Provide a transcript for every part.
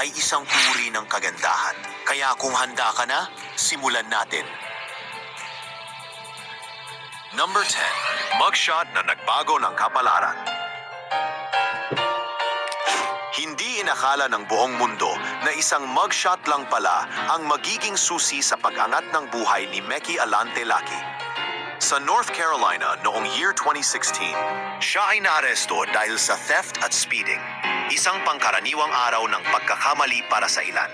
ay isang uri ng kagandahan. Kaya kung handa ka na, simulan natin. Number 10. Mugshot na nagbago ng kapalaran. Hindi inakala ng buong mundo na isang mugshot lang pala ang magiging susi sa pag-angat ng buhay ni Meki Alante Laki. Sa North Carolina noong year 2016, siya ay naaresto dahil sa theft at speeding, isang pangkaraniwang araw ng pagkakamali para sa ilan.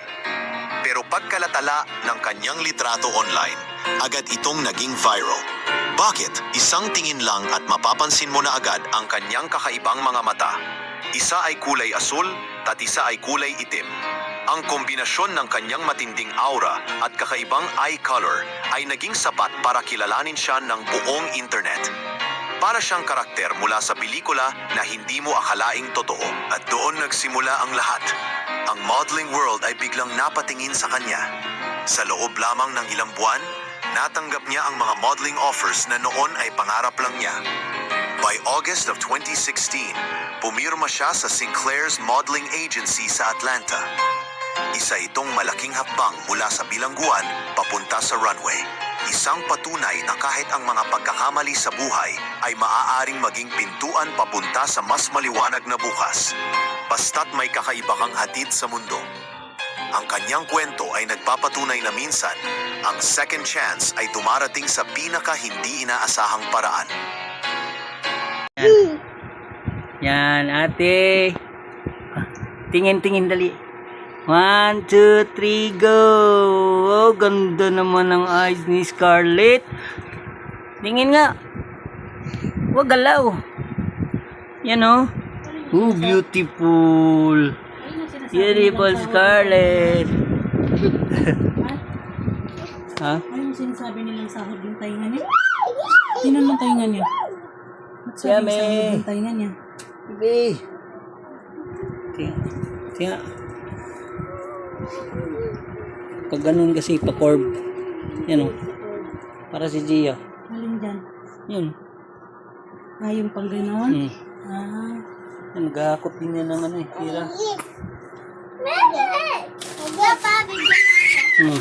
Pero pagkalatala ng kanyang litrato online, agad itong naging viral. Bakit? Isang tingin lang at mapapansin mo na agad ang kanyang kakaibang mga mata. Isa ay kulay asul at isa ay kulay itim. Ang kombinasyon ng kanyang matinding aura at kakaibang eye color ay naging sapat para kilalanin siya ng buong internet. Para siyang karakter mula sa pelikula na hindi mo akalaing totoo at doon nagsimula ang lahat. Ang modeling world ay biglang napatingin sa kanya. Sa loob lamang ng ilang buwan, natanggap niya ang mga modeling offers na noon ay pangarap lang niya. By August of 2016, pumirma siya sa Sinclair's modeling agency sa Atlanta. Isa itong malaking hakbang mula sa bilangguan papunta sa runway. Isang patunay na kahit ang mga pagkakamali sa buhay ay maaaring maging pintuan papunta sa mas maliwanag na bukas. Basta't may kakaiba kang hatid sa mundo. Ang kanyang kwento ay nagpapatunay na minsan, ang second chance ay dumarating sa pinaka hindi inaasahang paraan. Yan, ate. Tingin-tingin dali. One, two, three, go! Oh, ganda naman ng eyes ni Scarlett. Tingin nga. Huwag galaw. Yan oh. Oh, beautiful. Beautiful Scarlett. ha? Ano yung sinasabi nilang sahod yung tainga niya? Tinan mo tainga niya. Ba't sabi Yummy. sahod yung tainga niya? Baby. Tingnan. Tingnan. Pag ganun kasi pa-curve. Yan o. Para si Gia. Alin dyan? Yun. Ah, yung pang ganon? Hmm. Ah, Yan, Naghahakot din yan ng ano eh. Tira. Hmm.